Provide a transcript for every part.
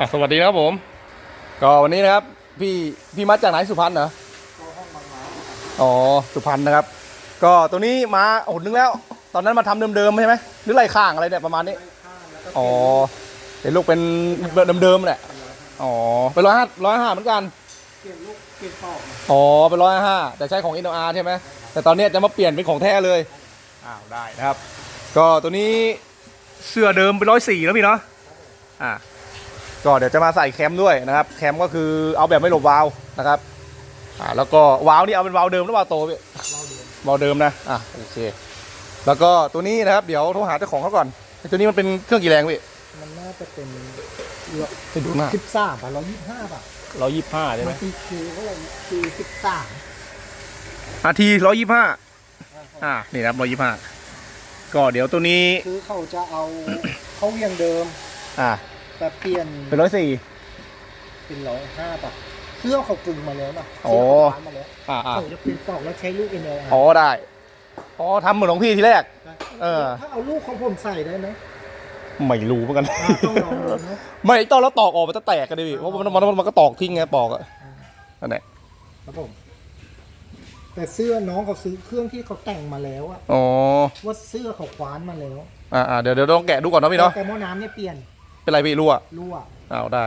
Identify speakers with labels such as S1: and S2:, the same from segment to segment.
S1: อะสวัสดีนะครับผม ก็วันนี้นะครับ พี่พี่มาจากไหนสุพรรณเหรออ๋อสุพรรณนะครับ ก็ตัวนี้มาหนนึงแล้ว ตอนนั้นมาทำเดิมๆใช่ไหมหรือไรข้างอะไรเนี่ยประมาณนี้อ๋อเห็นลูกเป็นเดิมๆแหละอ๋อเป็นร้อยห้าร้อยห้าเหมือนกัน
S2: เปลี่ยนลูกเปลี่ยนปอกนะ
S1: อ๋อเป็นร้อยห้าแต่ใช้ของอินโนอาร์ใช่ไหมแต่ตอนเนี้ยจะมาเปลี่ยนเป็นของแท้เลยอ้าวได้นะครับ ก็ตัวนี้เสื้อเดิมเป็นร้อยสี่แล้วพี่เนาะอ่า ก็เดี๋ยวจะมาใส่แคมด้วยนะครับ แคมก็คือเอาแบบไม่หลบวาล์วนะครับอ่าแล้วก็วาล์วนี่เอาเป็นวาล์วเดิมหรือวาล์วโตพี่
S2: เราเดือน
S1: วาล์วเดิมนะอะโอเคแล้วก็ตัวนี้นะครับเดี๋ยวโทรหาเจ้าของเขาก่อนไอ้ตัวนี้มันเป็นเครื่องกี่แรงพี่
S2: มันน่าจะเป็น
S1: ไปดูหน้า
S2: สิบสามบาทร้อยยี่สิบห้าบาท
S1: ร้อยยี่สิบห้าใช่ไหม
S2: มันตีคิวก็เลยคือสิบสาม
S1: อาทีร้อยยี่สิบห้าอ่านี่นะครับร้อยยี่สิบห้าก็เดี๋ยวตัวนี้
S2: คือเขาจะเอาเขาเวียงเดิม
S1: อ่า
S2: แต่เปลี่ยน
S1: เป็นร้อยสี่
S2: เป็นร้อยห้าบาทเครื่องเขากึ่งมาแล้วนะ
S1: โอ้
S2: เครื่องเขาร้านมาแล้ว
S1: อ่าอ่า
S2: เขาจะเปลี่ยนปอกแล้วใช้ลูกเอ็นเอ
S1: อ๋อได้อ๋อทำเหมือนของพี่ทีแรก เออ
S2: ถ้าเอาลูกของผมใส่ได้ไหม
S1: ไม่รู้เหมือนกัน
S2: อ่าต้องลองดูนะ
S1: ไม่ตอนเราตอกออกมันจะแตกกันดิพี่เพราะมันมันมันก็ตอกทิ้งไงปอกอะนั่นแหละ
S2: ครับผม แต่เสื้อน้องเขาซื้อเครื่องที่เขาแต่งมาแล้วอะ
S1: อ๋อ
S2: ว่าเสื้อเขาคว้านมาแล้ว
S1: อ่าอ่าเดี๋ยวเดี๋ยวต้องแกะดูก่อนเนาะพี่เนาะ
S2: แต่หม้อน้ำเนี่ยเปลี่ยน
S1: เป็นไรพี่รั่ว
S2: รั่ว
S1: อ้าวได้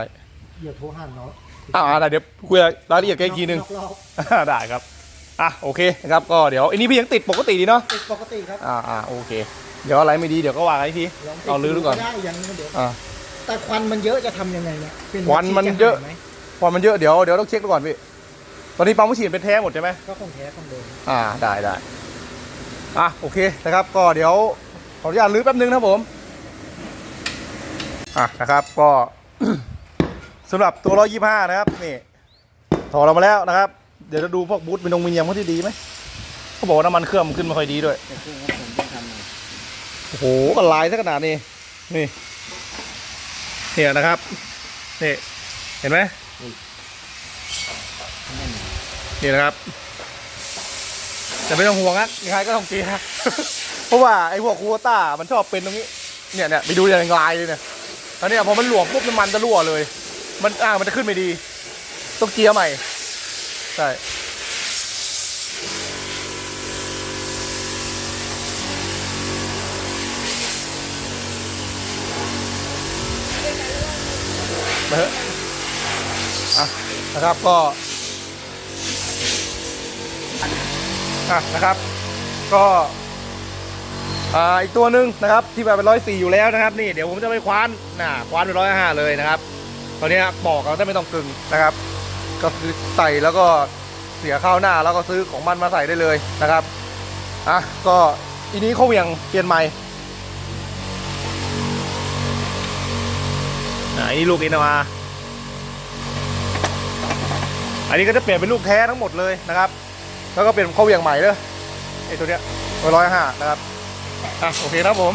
S2: เดี๋ยวโทรหาน้อง
S1: อ้าวได้เดี๋ยวคุยรายละเอียดกันอีกทีนึง
S2: รอบ
S1: อ่าได้ครับอะโอเคนะครับก็เดี๋ยวอันนี้พี่ยังติดปกติดีเนาะ
S2: ๆติดปกติครับ
S1: อ่าอ่าโอเค เดี๋ยวอะไรไม่ดีเดี๋ยวก็ว่ากันอีกที
S2: ลองติด
S1: เอาลื้อดูก่อน
S2: ได้ยังเดี๋ยว
S1: อ่า
S2: แต่ควันมันเยอะจะทำยังไงเนี่ยเป็
S1: ควันมันเยอะ
S2: จหาไห
S1: พอมันเยอะเดี๋ยวเดี๋ยวต้องเช็คดูก่อนพี่ตอนนี้ปั๊มฉีดเป็นแท้หมดใช่ไหม
S2: ก็คงแท้คงเดิม
S1: อ่าได้ได้อะโอเคนะครับก็เดี๋ยวขออนุญาตลื้อแป๊บนึงนะครับผม อะนะครับก็สำหรับตัว125นะครับนี่ถอดออกมาแล้วนะครับ เดี๋ยวจะดูพวกบูทเป็นนงมีเนียมเขาที่ดีไหมเขาบอกว่าน้ำมันเครื่องมันขึ้นไม่ค่อยดีด้วย
S2: แต่เครื่องผมต้องทำ
S1: โอ้โหก็ลายซะขนาดนี้นี่เนี่ยนะครับนี่เห็นไหมนี่นะครับแต่ไม่ต้องห่วงนะยังไงก็ต้องเกียร์เพราะว่าไอ้พวกคูโวต้ามันชอบเป็นตรงนี้ เนี่ยเนี่ยไปดูอย่างลายเลยเนี่ย อันนี้พอมันหลวมปุ๊บน้ำมันจะรั่วเลย มันอ่างมันจะขึ้นไม่ดี ต้องเกียร์ใหม่ ใช่มาเถอะอะนะครับก็อะนะครับ ก็ อีกตัวหนึ่งนะครับที่แบบเป็นร้อยสี่อยู่แล้วนะครับนี่เดี๋ยวผมจะไปคว้านน่ะคว้านเป็นร้อยห้าเลยนะครับตอนนี้ปอกเราได้ไม่ต้องกึ่งนะครับ ก็คือใส่แล้วก็เสียข้าวหน้าแล้วก็ซื้อของมันมาใส่ได้เลยนะครับอะก็ทีนี้เขาเวียงเปลี่ยนใหม่อันนี้ลูกอินมาอันนี้ก็จะเปลี่ยนเป็นลูกแท้ทั้งหมดเลยนะครับ แล้วก็เป็นเขาเวียงใหม่เลยไอ้ตัวเนี้ยร้อยห้านะครับ อะโอเคครับผม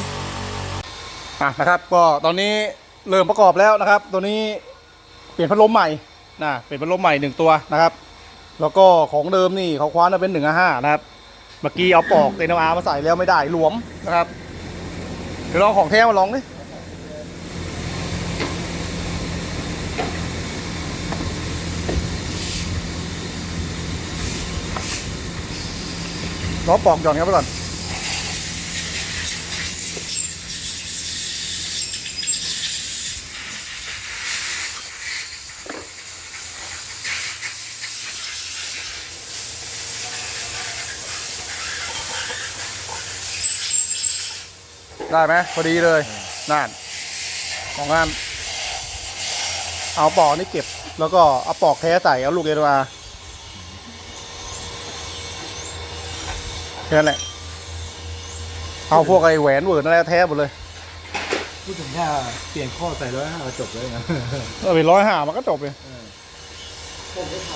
S1: อะนะครับ ก็ตอนนี้เริ่มประกอบแล้วนะครับ ตัวนี้เปลี่ยนพัดลมใหม่นะเปลี่ยนพัดลมใหม่หนึ่งตัวนะครับ แล้วก็ของเดิมนี่เขาคว้านเป็นหนึ่งห้านะครับเมื่อกี้เอาปอกเอ็นอาร์มาใส่แล้วไม่ได้หลวมนะครับเดี๋ยวลองของแท้มาลองดิล้อปอกหย่อนครับไปก่อน ได้ไหมพอดีเลยนั่นของงาน เอาปอกนี่เก็บ แล้วก็เอาปอกแท้ใส่เอาลูกเอ็นอาร์แค่นั้นแหละ เอาพวกไอ้แหวนเวิร์ดอะไรแท้หมดเลย
S2: พูดถึงถ้าเปลี่ยนข้อใส่ร้อยห้าจบเลยนะ
S1: เออเป็นร้อยห้ามันก็จบเลย
S2: ผมไม่ท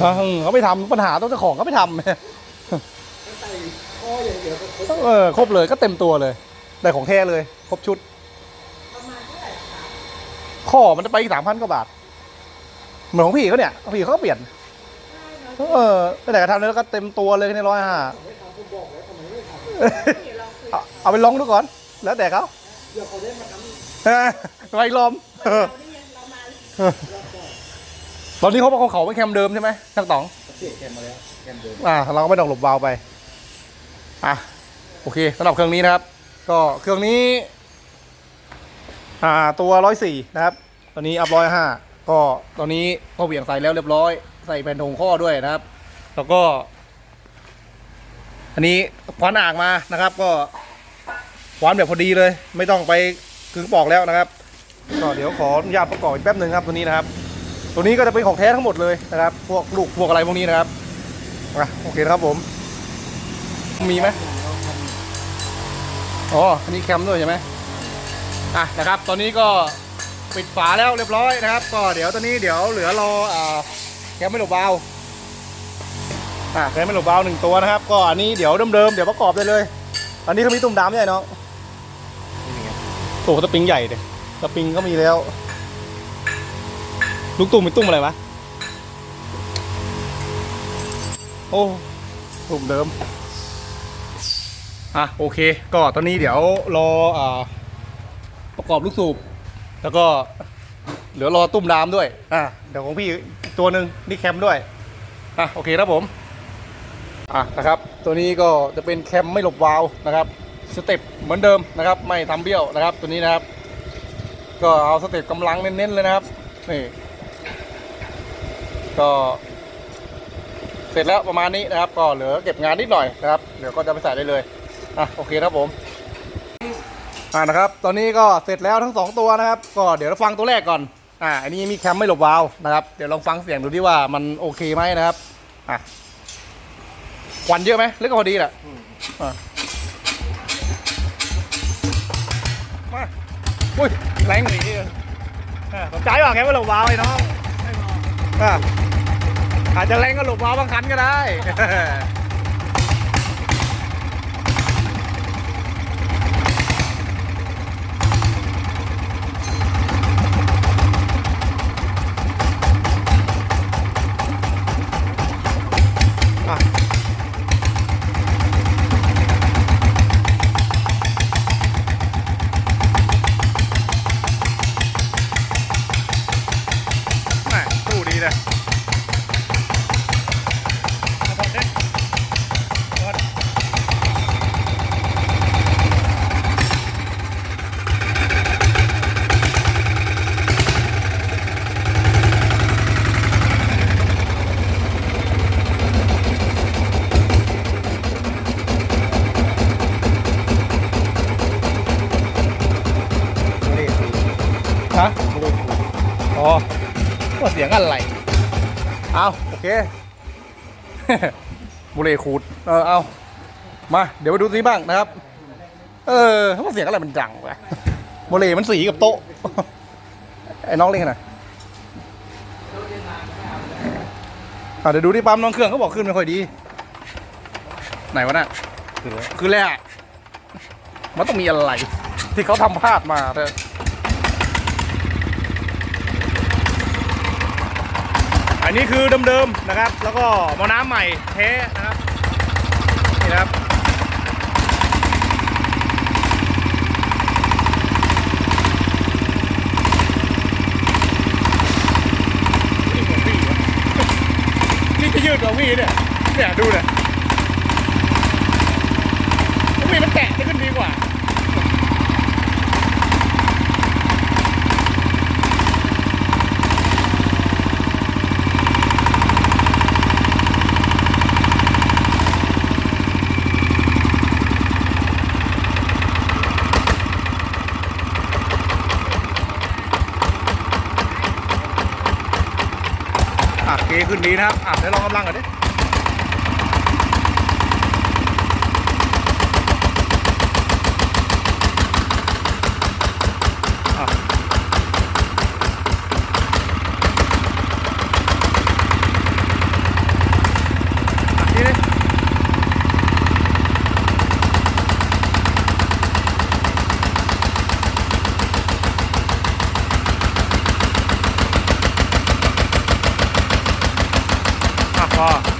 S1: เออเขาไม่ทำปัญหาต้องเจ้าของเขาไม่ทำำ
S2: ใส่ข้ออย่างเดียวก็ครบ
S1: เออครบเลยก็เต็มตัวเลย ได้ของแท้เลยครบชุดข้อมันจะไปอีกสามพันกว่าบาท เหมือนของพี่เขาเนี่ยพี่เขาก็เปลี่ยนเออไปไหนก็ทำแล้วก็เต็มตัวเลยในร้อยห้า
S2: ไม่ทำผมบอกแล้วทำไมไม่ท
S1: เอาเอาไปลองดูก่อน แล้วแต่เขาำ
S2: เดี๋ยวเขาได้มาทำ
S1: เออไปลอมเออ
S3: เรานี่เรามา
S1: ตอนนี้เขาบอกเขาเขาไม่แคมเดิมใช่ไหมช่างต๋อง
S2: เปลี่ยนแคมมาแล้วแคมเดิม
S1: อ่าเราก็ไม่ต้องหลบวาล์วไป อะ โอเคสำหรับเครื่องนี้นะครับ ก็เครื่องนี้ อ่าตัวร้อยสี่นะครับ ตอนนี้อัพร้อยห้าก็ตอนนี้ก็เหวี่ยงใส่แล้วเรียบร้อย ใส่แผ่นทงข้อด้วยนะครับ แล้วก็ อันนี้คว้านอ่างมานะครับ ก็คว้านแบบพอดีเลย ไม่ต้องไปกึงปอกแล้วนะครับ ก็เดี๋ยวขออนุญาตประกอบอีกแป๊บหนึ่งครับตัวนี้นะครับ ตัวนี้ก็จะเป็นของแท้ทั้งหมดเลยนะครับ พวกลูกพวกอะไรพวกนี้นะครับอะโอเคครับผม มีไหม อ๋ออันนี้แคมด้วยใช่ไหมอะนะครับ ตอนนี้ก็ปิดฝาแล้วเรียบร้อยนะครับ ก็เดี๋ยวตอนนี้เดี๋ยวเหลือรออ่าแคมไม่หลบเบาล์วอะแคมไม่หลบเบาล์วหนึ่งตัวนะครับ ก็อันนี้เดี๋ยวเดิมๆเดี๋ยวประกอบได้เลย อันนี้เขามีตุ่มดำใช่ไหมน้องโอ้สปริงใหญ่เลยสปริงก็มีแล้ว ลูกตุ่มเป็นตุ่มอะไรวะโอ้กลุ่มเดิม อะโอเค ก็ตอนนี้เดี๋ยวรออ่าประกอบลูกสูบ แล้วก็เหลือรอตุ้มดามด้วยอะเดี๋ยวของพี่ตัวหนึ่งนี่แคมด้วยอะโอเคครับผมอะนะครับ ตัวนี้ก็จะเป็นแคมไม่หลบวาล์วนะครับสเต็ปเหมือนเดิมนะครับ ไม่ทำเบี้ยวนะครับ ตัวนี้นะครับ ก็เอาสเต็ปกำลังเน้นๆเลยนะครับนี่ก็เสร็จแล้วประมาณนี้นะครับ ก็เหลือเก็บงานนิดหน่อยนะครับเดี๋ยวก็จะไปใส่ได้เลย อะโอเคครับผมอ่านะครับ ตอนนี้ก็เสร็จแล้วทั้งสองตัวนะครับ ก็เดี๋ยวเราฟังตัวแรกก่อนอ่าอันนี้มีแคมไม่หลบวาล์วนะครับเดี๋ยวลองฟังเสียงดูที่ว่ามันโอเคไหมนะครับอะควันเยอะไหมหรือก็พอดีแหละอะมาอุ้ยแรงหนีเลยอะสนใจป่ะแคมไม่หลบวาล์วไอ้น้องอะอาจจะแรงก็หลบวาล์วบางคันก็ได้ อะแม่ สู้ดีเว่าเสียงอะไรเอาโอเคบุเรขูดเออเอามา เดี๋ยวไปดูซิบ้างนะครับ เออว่าเสียงอะไรมันดังวะบุเรมันสีกับโต๊ะไอ้น้องเล่นกันหน่อยอะเดี๋ยวดูที่ปั๊มน้องเครื่องเขาบอกขึ้นไม่ค่อยดี ไหนวะน่ะ
S2: คือแล้ว
S1: คือแรกมันต้องมีอะไร ที่เขาทำพลาดมาเถอะ อันนี้คือเดิมๆนะครับ แล้วก็หมอน้ำใหม่แท้นะครับนี่นะครับ นี่ของพี่วะนี่จะยืดกว่าพี่เนี่ย เนี่ยดูเนี่ย ผมมีมันแตะจะขึ้นดีกว่า อะเกขึ้น ดีนะครับอะเดี๋ยวลองกำลังก่อนดิ อ่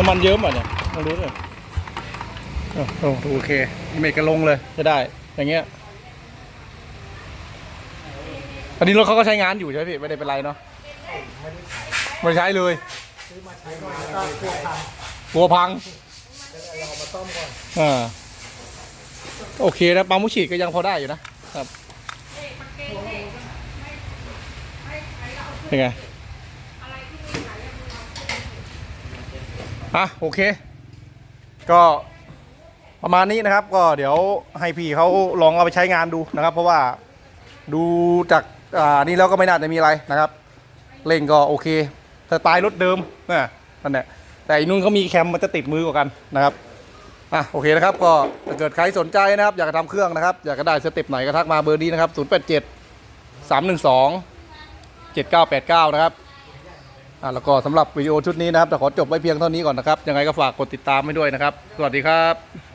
S1: ะพอมันเยิ้มอะเนี่ยลองดูด้วยโอ้โหโอเคเมกกระลงเลยจะได้ อย่างเงี้ยอันนี้รถเขาก็ใช้งานอยู่ใช่ไหมพี่ไม่ได้เป็นไรเนาะไม่ได้ใช้เลย
S2: ซื้อมาใช้มาแล้วก็เครื่องพัง
S1: กลัวพัง
S2: เราเอามาซ่อมก่อน
S1: อ่าโอเคนะปั๊มมุฉีดก็ยังพอได้อยู่นะครับเป็นไง อะโอเค ก็ประมาณนี้นะครับ ก็เดี๋ยวให้พี่เขาลองเอาไปใช้งานดูนะครับ เพราะว่าดูจากอ่านี่แล้วก็ไม่น่าจะมีอะไรนะครับเร่งก็โอเคสไตล์รถเดิมนะนั่นแหละแต่อีนุ่นเขามีแคมมันจะติดมือกว่ากันนะครับอะโอเคนะครับ ก็ถ้าเกิดใครสนใจนะครับ อยากจะทำเครื่องนะครับ อยากจะได้สเต็ปไหนก็ทักมาเบอร์นี้นะครับ 0 8 7 3 1 2 7 9 8 9 นะครับ อะแล้วก็สำหรับวิดีโอชุดนี้นะครับแต่ขอจบไว้เพียงเท่านี้ก่อนนะครับ ยังไงก็ฝากกดติดตามให้ด้วยนะครับ สวัสดีครับ